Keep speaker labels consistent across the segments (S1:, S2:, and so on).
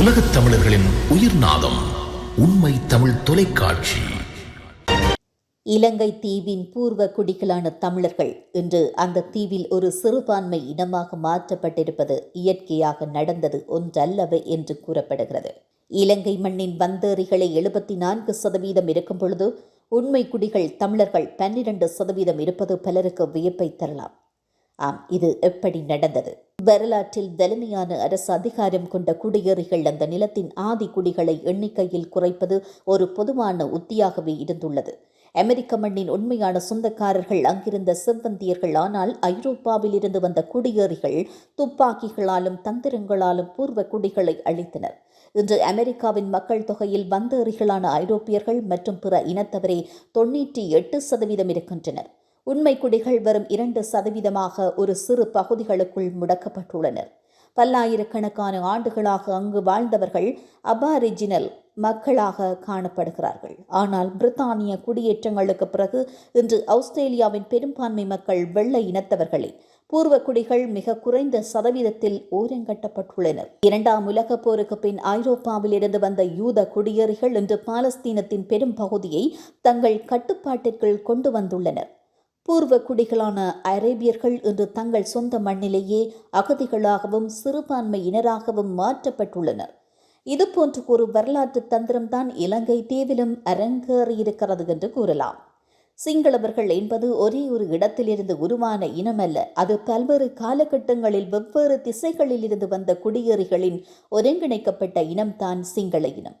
S1: உலகத் தமிழர்களின் உயிர்நாதம் உண்மை தமிழ் தொலைக்காட்சி.
S2: இலங்கை தீவின் பூர்வ குடிகளான தமிழர்கள் இன்று அந்த தீவில் ஒரு சிறுபான்மை இனமாக மாற்றப்பட்டிருப்பது இயற்கையாக நடந்தது ஒன்றல்லவே என்று கூறப்படுகிறது. இலங்கை மண்ணின் வந்தேறிகளை எழுபத்தி நான்கு சதவீதம் இருக்கும் பொழுது உண்மை குடிகள் தமிழர்கள் பன்னிரண்டு சதவீதம் இருப்பது பலருக்கு வியப்பை தரலாம். ஆம் இது எப்படி நடந்தது? வரலாற்றில் வலிமையான அரசு அதிகாரம் கொண்ட குடியேறிகள் அந்த நிலத்தின் ஆதி குடிகளை எண்ணிக்கையில் குறைப்பது ஒரு பொதுவான உத்தியாகவே இருந்துள்ளது. அமெரிக்க மண்ணின் உண்மையான சொந்தக்காரர்கள் அங்கிருந்த செவ்வந்தியர்கள் ஆனால் ஐரோப்பாவில் இருந்து வந்த குடியேறிகள் துப்பாக்கிகளாலும் தந்திரங்களாலும் பூர்வ குடிகளை அழித்தனர். இன்று அமெரிக்காவின் மக்கள் தொகையில் வந்தேறிகளான ஐரோப்பியர்கள் மற்றும் பிற இனத்தவரே தொன்னூற்றி எட்டு சதவீதம் இருக்கின்றனர். உண்மை குடிகள் வரும் இரண்டு சதவீதமாக ஒரு சிறு பகுதிகளுக்குள் முடக்கப்பட்டுள்ளனர். பல்லாயிரக்கணக்கான ஆண்டுகளாக அங்கு வாழ்ந்தவர்கள் அபாரிஜினல் மக்களாக காணப்படுகிறார்கள். ஆனால் பிரித்தானிய குடியேற்றங்களுக்கு பிறகு இன்று ஆஸ்திரேலியாவின் பெரும்பான்மை மக்கள் வெள்ளை இனத்தவர்களே. பூர்வ குடிகள் மிக குறைந்த சதவீதத்தில் ஓரங்கட்டப்பட்டுள்ளனர். இரண்டாம் உலகப் போருக்கு பின் ஐரோப்பாவில் இருந்து வந்த யூத குடியேறிகள் இன்று பாலஸ்தீனத்தின் பெரும் பகுதியை தங்கள் கட்டுப்பாட்டிற்குள் கொண்டு வந்துள்ளனர். பூர்வ குடிகளான அரேபியர்கள் இன்று தங்கள் சொந்த மண்ணிலேயே அகதிகளாகவும் சிறுபான்மையினராகவும் மாற்றப்பட்டுள்ளனர். இதுபோன்ற ஒரு வரலாற்று தந்திரம்தான் இலங்கை தீவிலும் அரங்கேறியிருக்கிறது என்று கூறலாம். சிங்களவர்கள் என்பது ஒரே ஒரு இடத்திலிருந்து உருவான இனமல்ல. அது பல்வேறு காலகட்டங்களில் வெவ்வேறு திசைகளில் இருந்து வந்த குடியேறிகளின் ஒருங்கிணைக்கப்பட்ட இனம்தான் சிங்கள இனம்.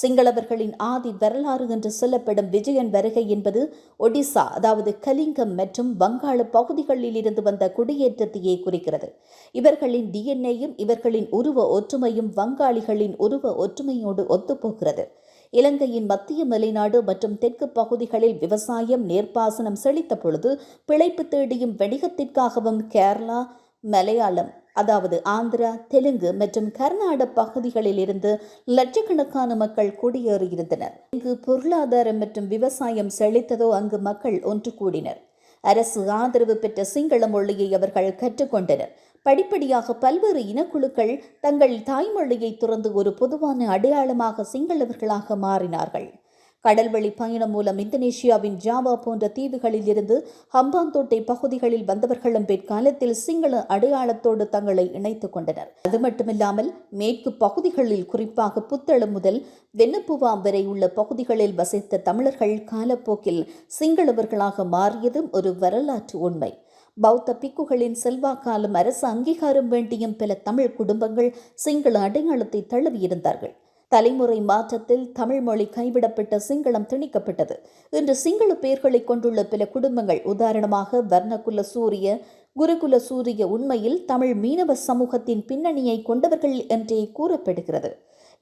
S2: சிங்களவர்களின் ஆதி வரலாறு என்று சொல்லப்படும் விஜயன் வருகை என்பது ஒடிசா அதாவது கலிங்கம் மற்றும் வங்காள பகுதிகளில் இருந்து வந்த குடியேற்றத்தையே குறிக்கிறது. இவர்களின் டிஎன்ஏயும் இவர்களின் உருவ ஒற்றுமையும் வங்காளிகளின் உருவ ஒற்றுமையோடு ஒத்துப்போகிறது. இலங்கையின் மத்திய மலைநாடு மற்றும் தெற்கு பகுதிகளில் விவசாயம் நேர்ப்பாசனம் செழித்த பொழுது பிழைப்பு தேடியும் வணிகத்திற்காகவும் கேரளா மலையாளம் அதாவது ஆந்திரா தெலுங்கு மற்றும் கர்நாடக பகுதிகளில் இருந்து லட்சக்கணக்கான மக்கள் குடியேறியிருந்தனர். இங்கு பொருளாதாரம் மற்றும் விவசாயம் செழித்ததோ அங்கு மக்கள் ஒன்று கூடினர். அரசு ஆதரவு பெற்ற சிங்கள மொழியை அவர்கள் கற்றுக்கொண்டனர். படிப்படியாக பல்வேறு இனக்குழுக்கள் தங்கள் தாய்மொழியை துறந்து ஒரு பொதுவான அடையாளமாக சிங்களவர்களாக மாறினார்கள். கடல்வழி பயணம் மூலம் இந்தோனேஷியாவின் ஜாவா போன்ற தீவுகளில் இருந்து ஹம்பாந்தோட்டை பகுதிகளில் வந்தவர்களும் பிற்காலத்தில் சிங்கள அடையாளத்தோடு தங்களை இணைத்துக் கொண்டனர். அது மட்டுமில்லாமல் மேற்கு பகுதிகளில் குறிப்பாக புத்தளம் முதல் வெண்ணப்புவா வரை உள்ள பகுதிகளில் வசித்த தமிழர்கள் காலப்போக்கில் சிங்களவர்களாக மாறியதும் ஒரு வரலாற்று உண்மை. பௌத்த பிக்குகளின் செல்வாக்காலும் அரசு அங்கீகாரம் வேண்டியும் பல தமிழ் குடும்பங்கள் சிங்கள அடையாளத்தை தழுவியிருந்தார்கள். தலைமுறை மாற்றத்தில் தமிழ் மொழி கைவிடப்பட்ட சிங்களம் திணிக்கப்பட்டது. இன்று சிங்கள பெயர்களை கொண்டுள்ள பல குடும்பங்கள் உதாரணமாக வர்ணகுல சூரிய குருகுல சூரிய உண்மையில் தமிழ் மீனவ சமூகத்தின் பின்னணியை கொண்டவர்கள் என்றே கூறப்படுகிறது.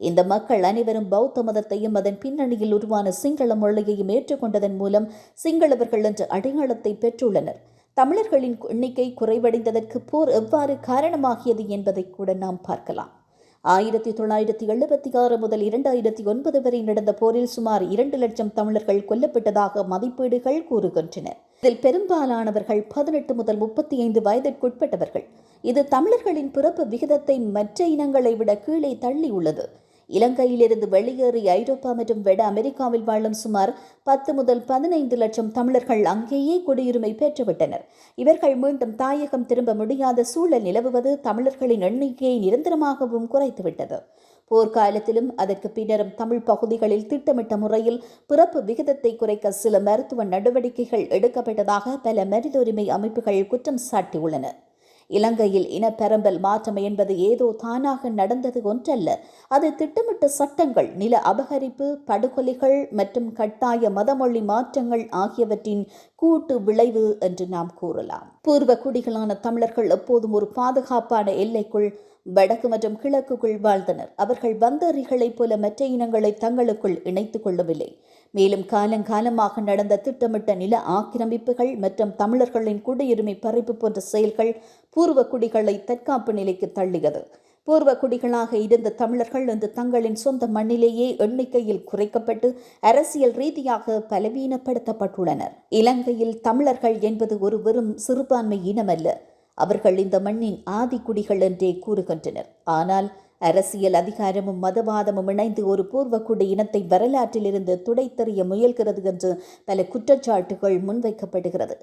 S2: இந்த மக்கள் அனைவரும் பௌத்த மதத்தையும் அதன் பின்னணியில் உருவான சிங்கள மொழியையும் ஏற்றுக்கொண்டதன் மூலம் சிங்களவர்கள் என்ற அடையாளத்தை பெற்றுள்ளனர். தமிழர்களின் எண்ணிக்கை குறைவடைந்ததற்கு போர் எவ்வாறு காரணமாகியது என்பதை கூட நாம் பார்க்கலாம். ஆயிரத்தி தொள்ளாயிரத்தி எழுபத்தி ஆறு முதல் இரண்டாயிரத்தி ஒன்பது வரை நடந்த போரில் சுமார் இரண்டு லட்சம் தமிழர்கள் கொல்லப்பட்டதாக மதிப்பீடுகள் கூறுகின்றன இதில் பெரும்பாலானவர்கள் பதினெட்டு முதல் முப்பத்தி ஐந்து வயதிற்குட்பட்டவர்கள். இது தமிழர்களின் பிறப்பு விகிதத்தை மற்ற இனங்களை விட கீழே தள்ளியுள்ளது. இலங்கையிலிருந்து வெளியேறி ஐரோப்பா மற்றும் வட அமெரிக்காவில் வாழும் சுமார் பத்து முதல் பதினைந்து லட்சம் தமிழர்கள் அங்கேயே குடியுரிமை பெற்றுவிட்டனர். இவர்கள் மீண்டும் தாயகம் திரும்ப முடியாத சூழல் நிலவுவது தமிழர்களின் எண்ணிக்கையை நிரந்தரமாகவும் குறைத்துவிட்டது. போர்க்காலத்திலும் அதற்கு பின்னரும் தமிழ் பகுதிகளில் திட்டமிட்ட முறையில் பிறப்பு விகிதத்தை குறைக்க சில மருத்துவ நடவடிக்கைகள் எடுக்கப்பட்டதாக பல மனிதுரிமை அமைப்புகள் குற்றம் சாட்டியுள்ளன. இலங்கையில் இனப்பெரம்பல் மாற்றம் என்பது ஏதோ தானாக நடந்தது ஒன்றல்ல. அது திட்டமிட்ட சட்டங்கள் நில அபகரிப்பு படுகொலைகள் மற்றும் கட்டாய மதமொழி மாற்றங்கள் ஆகியவற்றின் கூட்டு விளைவு என்று நாம் கூறலாம். பூர்வ குடிகளான தமிழர்கள் எப்போதும் ஒரு பாதுகாப்பான எல்லைக்குள் வடக்கு மற்றும் கிழக்குக்குள் வாழ்ந்தனர். அவர்கள் வந்தறிகளைப் போல மற்ற இனங்களை தங்களுக்குள் இணைத்துக் கொள்ளவில்லை. மேலும் காலங்காலமாக நடந்த திட்டமிட்ட நில ஆக்கிரமிப்புகள் மற்றும் தமிழர்களின் குடியுரிமை பறிப்பு போன்ற செயல்கள் பூர்வ குடிகளை தற்காப்பு நிலைக்கு தள்ளியது. பூர்வ குடிகளாக இருந்த தமிழர்கள் இன்று தங்களின் சொந்த மண்ணிலேயே எண்ணிக்கையில் குறைக்கப்பட்டு அரசியல் ரீதியாக பலவீனப்படுத்தப்பட்டுள்ளனர். இலங்கையில் தமிழர்கள் என்பது ஒரு வெறும் சிறுபான்மை இனமல்ல அவர்கள் இந்த மண்ணின் ஆதிக்குடிகள் என்றே கூறுகின்றனர். ஆனால் அரசியல் அதிகாரமும் மதவாதமும் இணைந்து ஒரு பூர்வக்குடி இனத்தை வரலாற்றிலிருந்து துடைத்தெறிய முயல்கிறது என்று பல குற்றச்சாட்டுகள் முன்வைக்கப்படுகிறது.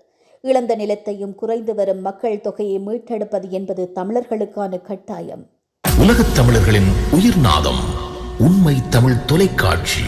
S2: இழந்த நிலத்தையும் குறைந்து வரும் மக்கள் தொகையை மீட்டெடுப்பது என்பது தமிழர்களுக்கான கட்டாயம்.
S1: உலகத் தமிழர்களின் உயிர்நாதம் உண்மை தமிழ் தொலைக்காட்சி.